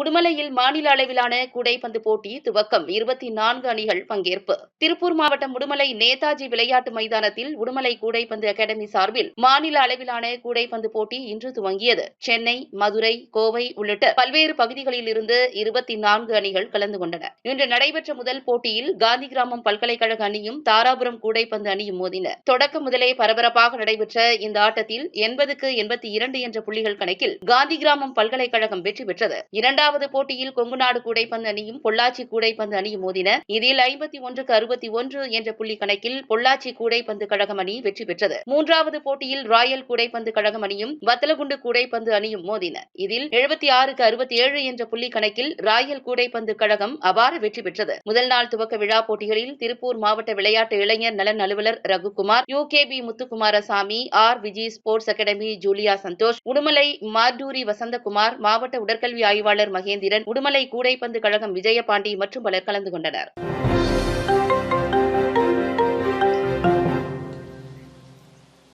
உடுமலையில் மாநில அளவிலான கூடைப்பந்து போட்டி துவக்கம். இருபத்தி நான்கு அணிகள் பங்கேற்பு. திருப்பூர் மாவட்டம் உடுமலை நேதாஜி விளையாட்டு மைதானத்தில் உடுமலை கூடைப்பந்து அகாடமி சார்பில் மாநில அளவிலான கூடைப்பந்து போட்டி இன்று துவங்கியது. சென்னை மதுரை கோவை உள்ளிட்ட பல்வேறு பகுதிகளில் இருந்து இருபத்தி நான்கு அணிகள் கலந்து கொண்டன. இன்று நடைபெற்ற முதல் போட்டியில் காந்தி கிராமம் பல்கலைக்கழக அணியும் தாராபுரம் கூடைப்பந்து அணியும் மோதின. தொடக்கம் முதலே பரபரப்பாக நடைபெற்ற இந்த ஆட்டத்தில் எண்பதுக்கு எண்பத்தி இரண்டு என்ற புள்ளிகள் கணக்கில் காந்தி கிராமம் பல்கலைக்கழகம் வெற்றி பெற்றது. இரண்டாவது போட்டியில் கொங்குநாடு கூடைப்பந்து அணியும் பொள்ளாச்சி கூடைப்பந்து அணியும் மோதின. இதில் ஐம்பத்தி ஒன்றுக்கு அறுபத்தி ஒன்று என்ற புள்ளி கணக்கில் பொள்ளாச்சி கூடைப்பந்து கழகம் அணி வெற்றி பெற்றது. மூன்றாவது போட்டியில் ராயல் கூடைப்பந்து கழகம் அணியும் வத்தலகுண்டு கூடைப்பந்து அணியும் மோதின. இதில் எழுபத்தி ஆறுக்கு அறுபத்தி ஏழு என்ற புள்ளி கணக்கில் ராயல் கூடைப்பந்து கழகம் அபார வெற்றி பெற்றது. முதல் நாள் துவக்க விழா போட்டிகளில் திருப்பூர் மாவட்ட விளையாட்டு இளைஞர் நலன் அலுவலர் Ragukumar U K P Muthukumarasamy R. Viji sports academy Julia Santhosh Udumalai Marturi Vasanthakumar மாவட்ட உடற்கல்வி ஆய்வாளர் மகேந்திரன் உடுமலை கூடைப்பந்து கழகம் விஜயபாண்டி மற்றும் பலர் கலந்து கொண்டனர்.